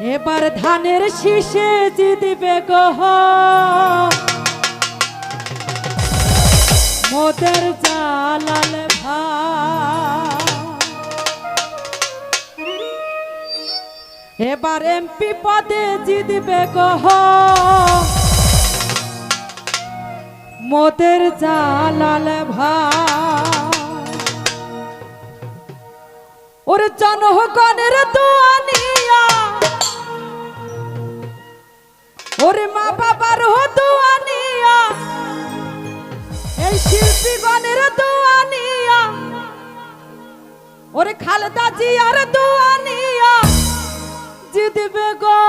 এবার ধানের শীষে জিতবে গহ। মোদের জালাল এবার এমপি পদে জিতবে গহ। মোদের জালাল ভাই। ওর জনগণের আনি ওরে মা বাবার দোয়ানিয়া এই শিল্পীগণের দুয়ানিয়া ওরে খালেদা জিয়ার দোয়ানিয়া জিতবে গো।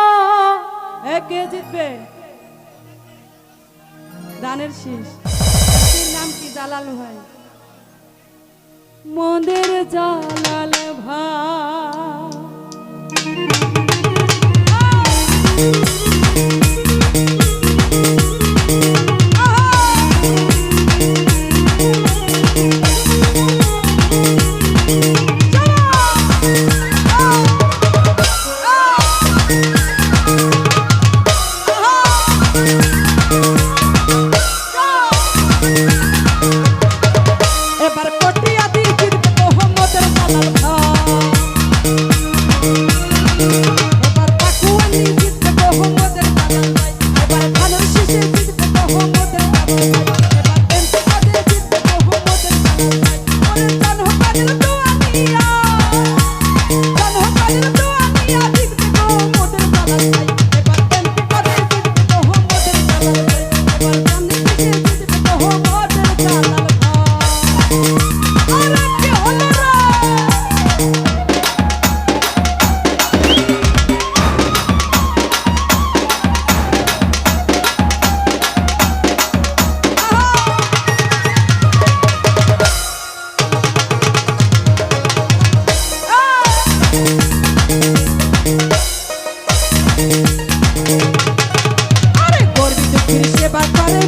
একে জিতবে? দানের শীষ। নাম কি জালাল ভাই? মন্দির জালাল ভাই। Bye.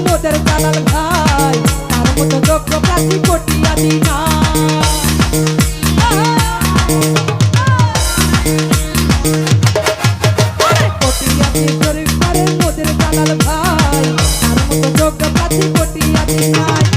মোদের দালাল ভাই, তার মতো যোগ্য প্রার্থী কোটি আদি না। মোদের দালাল ভাই, তার মতো যোগ্য প্রার্থী কোটি আদি নাই।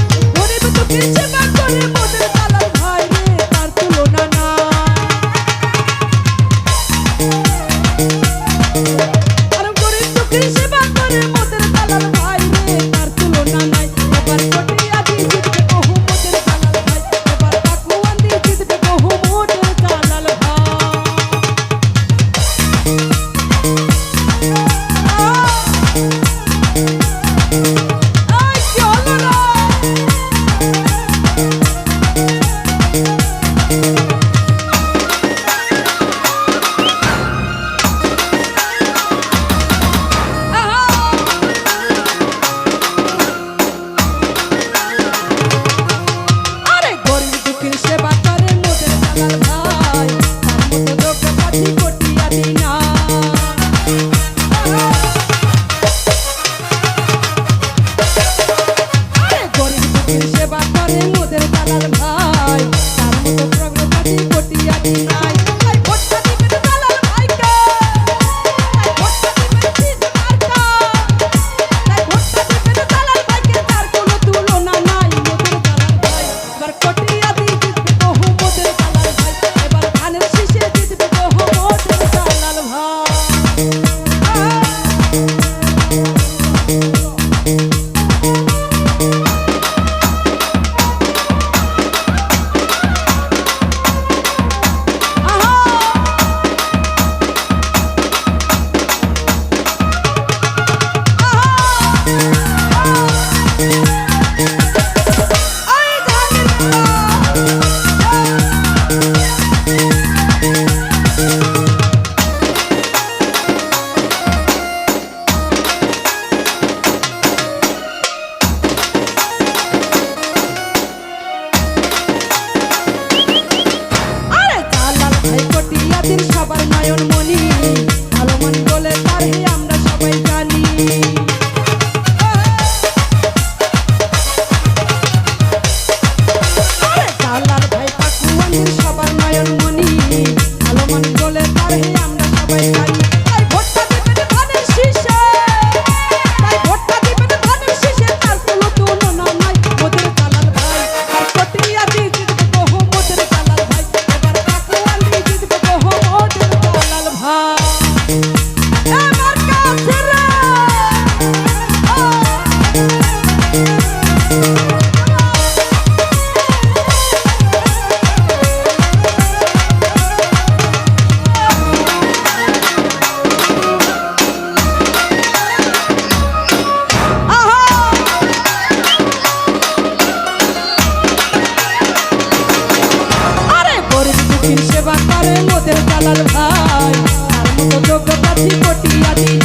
ti, a.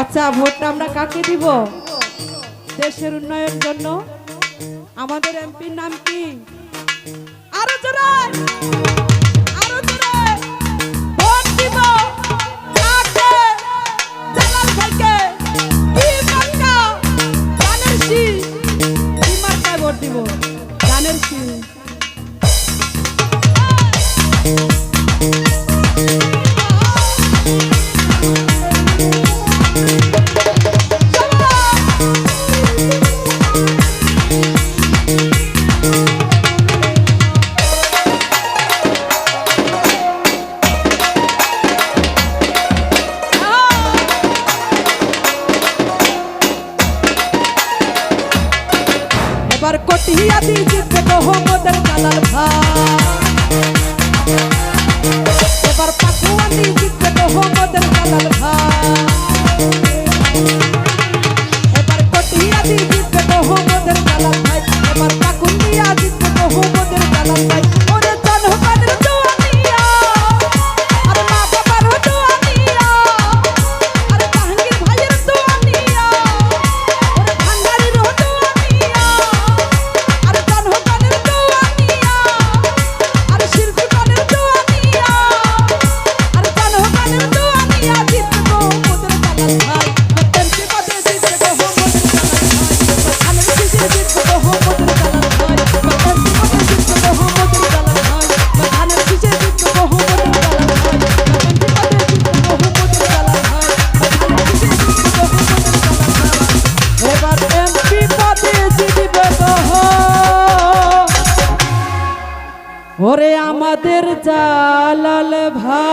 আচ্ছা ভোটটা আমরা কাকে দিব? দেশের উন্নয়নের জন্য। আমাদের এমপির নাম কি? আরও জোরে! আরও জোরে! ভোট দিব কাকে? শীষ এবার কটিয়া দিয়ে জিতবে মোদের জালাল ভাই এবার পাকুয়া দিয়ে জিতবে মোদের জালাল ভাই এবার কটিয়া দিয়ে জিতবে মোদের জালাল ভাই। এবার পাকুন্দিয়া জিতবে মোহাম্মদের জালাল মোদের ওরে জনগণের আমাদের ভাই।